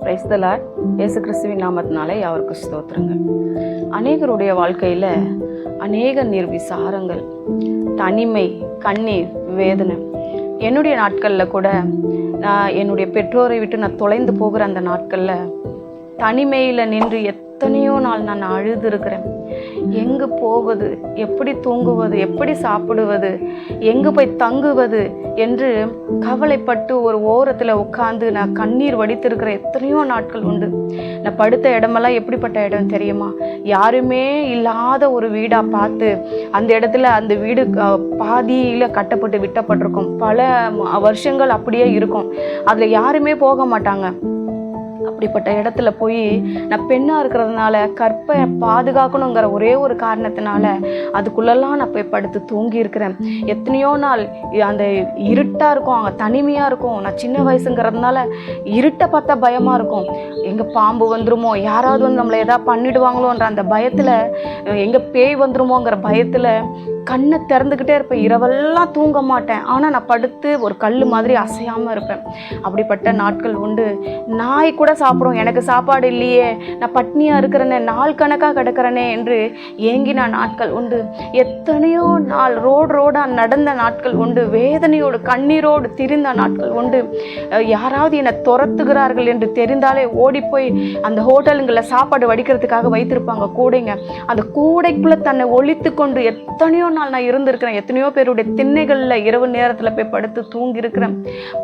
Praise the Lord இயேசு கிறிஸ்துவின் நாமத்தினாலே யாருக்கு ஸ்தோத்திரங்க அநேகருடைய வாழ்க்கையில் அநேக நிர்விசாரங்கள் தனிமை கண்ணீர் வேதனை. என்னுடைய நாட்களில் கூட நான் என்னுடைய பெற்றோரை விட்டு நான் தொலைந்து போகிற அந்த நாட்களில் தனிமையில் நின்று எத்தனையோ நாள் நான் அழுது இருக்கிறேன். எங்கு போவது எப்படி தூங்குவது எப்படி சாப்பிடுவது எங்கு போய் தங்குவது என்று கவலைப்பட்டு ஒரு ஓரத்தில் உட்காந்து நான் கண்ணீர் வடித்திருக்கிற எத்தனையோ நாட்கள் உண்டு. நான் படுத்த இடமெல்லாம் எப்படிப்பட்ட இடம் தெரியுமா? யாருமே இல்லாத ஒரு வீடாக பார்த்து அந்த இடத்துல அந்த வீடு பாதியில் கட்டப்பட்டு விட்டப்பட்டிருக்கும். பல வருஷங்கள் அப்படியே இருக்கும். அதில் யாருமே போக மாட்டாங்க. அப்படிப்பட்ட இடத்துல போய் நான் பெண்ணாக இருக்கிறதுனால கற்பை பாதுகாக்கணுங்கிற ஒரே ஒரு காரணத்தினால அதுக்குள்ளெல்லாம் நான் போய் படுத்து தூங்கி இருக்கிறேன். எத்தனையோ நாள் அந்த இருட்டாக இருக்கும் அங்கே தனிமையாக இருக்கும். நான் சின்ன வயசுங்கிறதுனால இருட்டை பார்த்தா பயமாக இருக்கும். எங்கே பாம்பு வந்துருமோ யாராவது வந்து நம்மளை எதாவது பண்ணிடுவாங்களோன்ற அந்த பயத்தில் எங்கே பேய் வந்துருமோங்கிற பயத்தில் கண்ணை திறந்துக்கிட்டே இருப்பேன். இரவெல்லாம் தூங்க மாட்டேன். ஆனால் நான் படுத்து ஒரு கல் மாதிரி அசையாமல் இருப்பேன். அப்படிப்பட்ட நாட்கள் உண்டு. நாய் கூட சாப்பிடும். எனக்கு சாப்பாடு இல்லையே. நான் பட்னியாக இருக்கிறேனே நாள் கணக்காக கிடக்கிறனே என்று ஏங்கின நாட்கள் உண்டு. எத்தனையோ நாள் ரோடு ரோடாக நடந்த நாட்கள் உண்டு. வேதனையோடு கண்ணீரோடு திரிந்த நாட்கள் உண்டு. யாராவது என்னை துரத்துகிறார்கள் என்று தெரிந்தாலே ஓடிப்போய் அந்த ஹோட்டலுங்களில் சாப்பாடு வடிக்கிறதுக்காக வைத்திருப்பாங்க. கூடைங்க. அந்த கூடைக்குள்ளே தன்னை ஒழித்து கொண்டு எத்தனையோ நாள் நான் இருந்திருக்கிறேன். எத்தனையோ பேருடைய திண்ணைகளில் இரவு நேரத்தில் போய் படுத்து தூங்கியிருக்கிறேன்.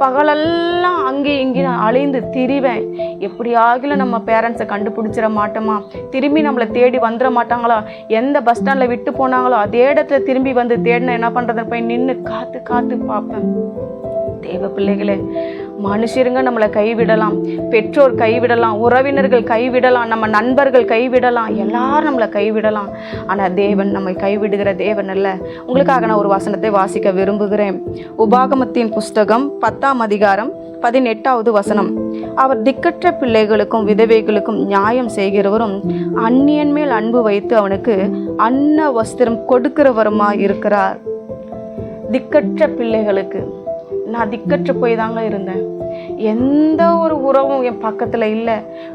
பகலெல்லாம் அங்கேயும் இங்கேயும் நான் அலைந்து திரிவேன். எப்படி ஆகிலும் நம்ம பேரண்ட்ஸை கண்டுபிடிச்சிட மாட்டோமா? திரும்பி நம்மளை தேடி வந்துட மாட்டாங்களா? எந்த பஸ் ஸ்டாண்டில் விட்டு போனாங்களோ அதே இடத்துல திரும்பி வந்து தேடினா என்ன பண்ணுறதுன்னு போய் நின்று காத்து காத்து பார்ப்பேன். தேவ பிள்ளைகளே மனுஷருங்க நம்மளை கைவிடலாம் பெற்றோர் கைவிடலாம் உறவினர்கள் கைவிடலாம் நம்ம நண்பர்கள் கைவிடலாம் எல்லாரும் நம்மளை கைவிடலாம். ஆனால் தேவன் நம்மை கைவிடுகிற தேவன் அல்ல. உங்களுக்காக நான் ஒரு வசனத்தை வாசிக்க விரும்புகிறேன். உபாகமத்தின் புஸ்தகம் பத்தாம் அதிகாரம் பதினெட்டாவது வசனம். அவர் திக்கற்ற பிள்ளைகளுக்கும் விதவைகளுக்கும் நியாயம் செய்கிறவரும் அந்நியன் மேல் அன்பு வைத்து அவனுக்கு அன்ன வஸ்திரம் கொடுக்கிறவருமா இருக்கிறார் திக்கற்ற பிள்ளைகளுக்கு நான் திக்கற்று போய் தாங்க இருந்தேன். எந்த ஒரு உறவும் என் பக்கத்தில் இல்லை.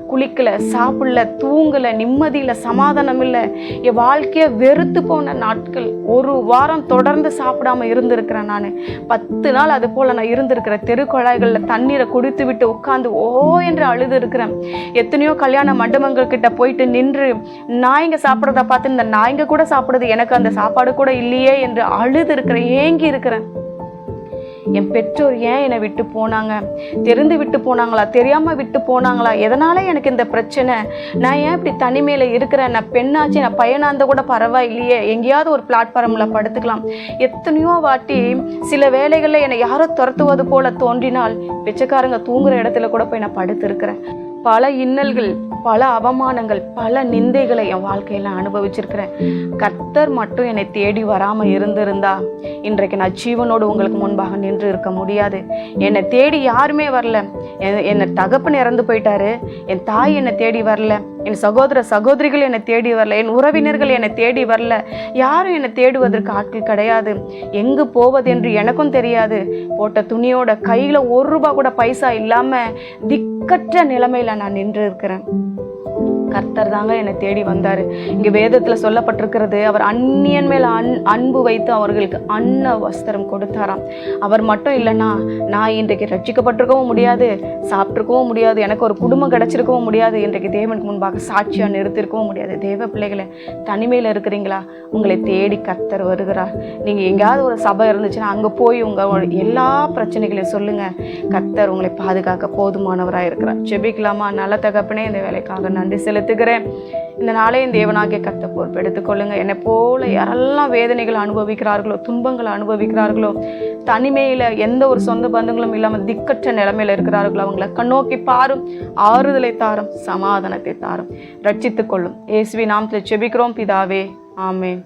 குளிக்கல சாப்பிடல தூங்கல நிம்மதியில் சமாதானம் இல்லை. என் வாழ்க்கையை வெறுத்து போன நாட்கள். ஒரு வாரம் தொடர்ந்து சாப்பிடாம இருந்திருக்கிறேன் நான். பத்து நாள் அது போல் நான் இருந்திருக்கிறேன் தெருக்குழாய்களில் தண்ணீரை குடித்து விட்டு உட்காந்து ஓ என்று அழுது இருக்கிறேன். எத்தனையோ கல்யாண மண்டபங்கள் கிட்ட போயிட்டு நின்று நாய்ங்க சாப்பிட்றத பார்த்து இந்த நாய்ங்க கூட சாப்பிடுறது எனக்கு அந்த சாப்பாடு கூட இல்லையே என்று அழுது இருக்கிறேன் ஏங்கி இருக்கிறேன். என் பெற்றோர் ஏன் என்னை விட்டு போனாங்க? தெரிந்து விட்டு போனாங்களா? தெரியாமல் விட்டு போனாங்களா? எதனால் எனக்கு இந்த பிரச்சனை? நான் ஏன் இப்படி தனிமையில் இருக்கிறேன்? நான் பெண்ணாச்சு நான் பையனாந்த கூட பரவாயில்லையே. எங்கேயாவது ஒரு பிளாட்ஃபார்மில் படுத்துக்கலாம். எத்தனையோ வாட்டி சில வேலைகளில் என்னை யாரோ துரத்துவது போல தோன்றினால் பிச்சைக்காரங்க தூங்குகிற இடத்துல கூட போய் நான் படுத்துருக்குறேன். பல இன்னல்கள் பல அவமானங்கள் பல நிந்தைகளை என் வாழ்க்கையில் அனுபவிச்சிருக்கிறேன். கர்த்தர் மட்டும் என்னை தேடி வராமல் இருந்திருந்தா இன்றைக்கு நான் ஜீவனோடு உங்களுக்கு முன்பாக நின்று இருக்க முடியாது. என்னை தேடி யாருமே வரல. என்- என்னை தகப்பன் இறந்து போயிட்டாரு. என் தாய் என்னை தேடி வரல. என் சகோதர சகோதரிகள் என்னை தேடி வரல என் உறவினர்கள் என்னை தேடி வரல. யாரும் என்னை தேடுவதற்கு ஆட்கள் கிடையாது. எங்கு போவது என்று எனக்கும் தெரியாது. போட்ட துணியோட கையில் ஒரு ரூபா கூட பைசா இல்லாமல் திக்கற்ற நிலைமையில் நான் நின்று இருக்கிறேன் கர்த்தர் தாங்க என்னை தேடி வந்தார். இங்கே வேதத்தில் சொல்லப்பட்டிருக்கிறது அவர் அந்நியன் மேல் அன் அன்பு வைத்து அவர்களுக்கு அன்ன வஸ்திரம் கொடுத்தாராம். அவர் மட்டும் இல்லைன்னா நான் இன்றைக்கு ரட்சிக்கப்பட்டிருக்கவும் முடியாது சாப்பிட்ருக்கவும் முடியாது எனக்கு ஒரு குடும்பம் கிடச்சிருக்கவும் முடியாது இன்றைக்கு தேவனுக்கு முன்பாக சாட்சியாக நிறுத்திருக்கவும் முடியாது. தேவ பிள்ளைகளை தனிமையில் இருக்கிறீங்களா? உங்களை தேடி கர்த்தர் வருகிறார். நீங்கள் எங்கேயாவது ஒரு சபை இருந்துச்சுன்னா அங்கே போய் உங்கள் எல்லா பிரச்சனைகளையும் சொல்லுங்கள் கர்த்தர் உங்களை பாதுகாக்க போதுமானவராக இருக்கிறார் ஜெபிக்கலாமா? நல்ல தகப்பனே இந்த வேலைக்காக நன்றி செலுத்துகிறேன் இந்த நாளையும் தேவனாகிய கத்த பொறுப்பெடுத்துக் கொள்ளுங்க என்னை போல யாரெல்லாம் வேதனைகள் அனுபவிக்கிறார்களோ துன்பங்களை அனுபவிக்கிறார்களோ தனிமையில் எந்த ஒரு சொந்த பந்தங்களும் இல்லாமல் திக்கற்ற நிலைமையில் இருக்கிறார்களோ அவங்கள கண்ணோக்கி பாரும் ஆறுதலை தாரும் சமாதானத்தை தாரும். ரட்சித்துக் கொள்ளும். ஏசுவி நாமத்தில் செபிக்கிறோம் பிதாவே ஆமென்.